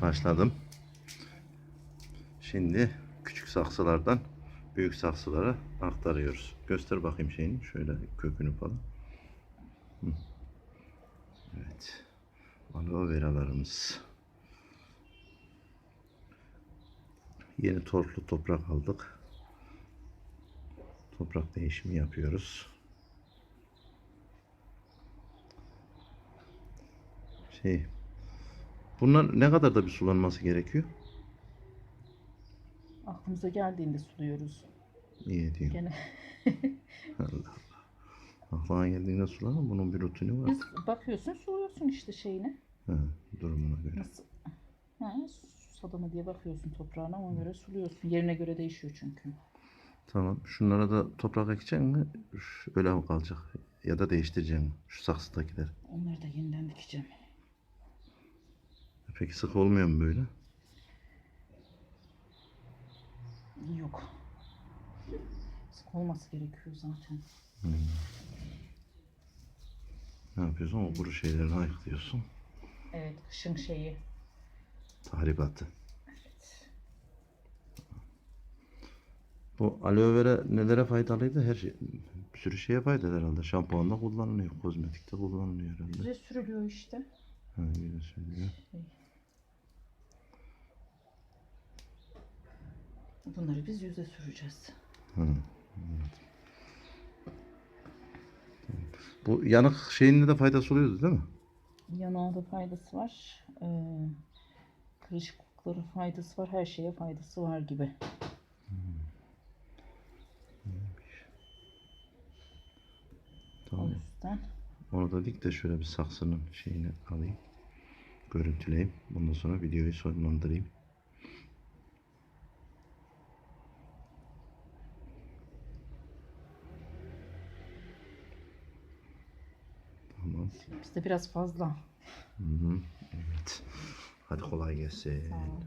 başladım. Şimdi küçük saksılardan büyük saksılara aktarıyoruz. Göster bakayım şeyini. Şöyle kökünü falan. Evet. Aloe veralarımız. Yeni torflu toprak aldık. Toprak değişimi yapıyoruz. Şey, bunlar ne kadar da bir sulanması gerekiyor? Aklımıza geldiğinde suluyoruz. İyi diyor. Gene Allah Allah. Aklına geldiğinde sulanır. Bunun bir rutini var. biz bakıyorsun suluyorsun işte şeyine. Ha, durumuna göre. Nasıl? Susadı mı diye bakıyorsun toprağına ona göre suluyorsun. Yerine göre değişiyor çünkü. Tamam. Şunlara da toprak ekeceksin mi? Öyle mi kalacak? Ya da değiştireceksin mi? Şu saksıdakiler. Onları da yeniden dikeceğim. Peki sık olmuyor mu böyle? Yok. Sık olması gerekiyor zaten. Ne yapıyorsun? O kuru şeylerini ayıklıyorsun. Evet kışın şeyi. Tahribatı. Evet. Bu aloe vera nelere faydalıydı? Her şey, bir sürü şeye faydalı herhalde. Şampuanda kullanılıyor, kozmetikte kullanılıyor herhalde. Güzel sürülüyor işte. Ha, öyle söylüyor. Bunları biz yüze süreceğiz. Hı, evet. Bu yanık şeyinde de faydası oluyordu değil mi? Yanağa da faydası var. Ee, kırışıklıklara faydası var. Her şeye faydası var gibi. Tamam. yüzden Onu da dik de şöyle bir saksının şeyini alayım. Görüntüleyeyim. Ondan sonra videoyu sonlandırayım. Tamam. Bizde biraz fazla. Hı hı. Evet. Hadi kolay gelsin. Sağ ol.